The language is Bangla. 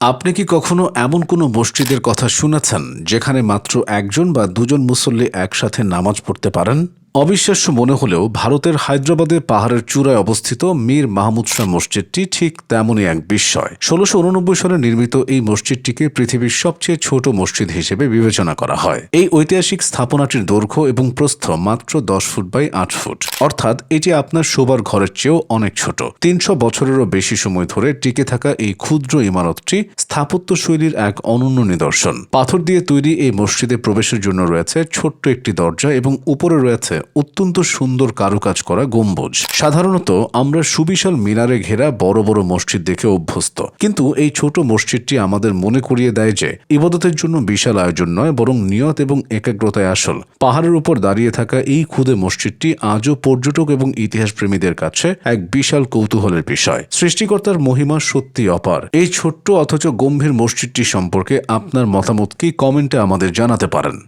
আপনি কি কখনো এমন কোনো মসজিদের কথা শুনেছেন যেখানে মাত্র একজন বা দুজন মুসল্লি একসাথে নামাজ পড়তে পারেন? অবিশ্বাস্য মনে হলেও ভারতের হায়দ্রাবাদে পাহাড়ের চূড়ায় অবস্থিত মীর মাহমুদ শাহ মসজিদটি ঠিক তেমনই এক বিস্ময়। ষোলোশো উননব্বই সালে নির্মিত এই মসজিদটিকে পৃথিবীর সবচেয়ে ছোট মসজিদ হিসেবে বিবেচনা করা হয়। এই ঐতিহাসিক স্থাপনাটির দৈর্ঘ্য এবং প্রস্থ মাত্র দশ ফুট বাই আট ফুট। অর্থাৎ এটি আপনার শোবার ঘরের চেয়েও অনেক ছোট। তিনশো বছরেরও বেশি সময় ধরে টিকে থাকা এই ক্ষুদ্র ইমারতটি স্থাপত্য শৈলীর এক অনন্য নিদর্শন। পাথর দিয়ে তৈরি এই মসজিদে প্রবেশের জন্য রয়েছে ছোট্ট একটি দরজা এবং উপরে রয়েছে অত্যন্ত সুন্দর কারুকাজ করা গম্বুজ। সাধারণত আমরা সুবিশাল মিনারে ঘেরা বড় বড় মসজিদ দেখে অভ্যস্ত। কিন্তু এই ছোট মসজিদটি আমাদের মনে করিয়ে দেয় যে, ইবাদতের জন্য বিশাল আয়োজন নয়, বরং নিয়ত এবং একাগ্রতায় আসল। পাহাড়ের উপর দাঁড়িয়ে থাকা এই ক্ষুদে মসজিদটি আজও পর্যটক এবং ইতিহাস প্রেমীদের কাছে এক বিশাল কৌতূহলের বিষয়। সৃষ্টিকর্তার মহিমা সত্যি অপার। এই ছোট্ট অথচ গম্ভীর মসজিদটি সম্পর্কে আপনার মতামত কি কমেন্টে আমাদের জানাতে পারেন।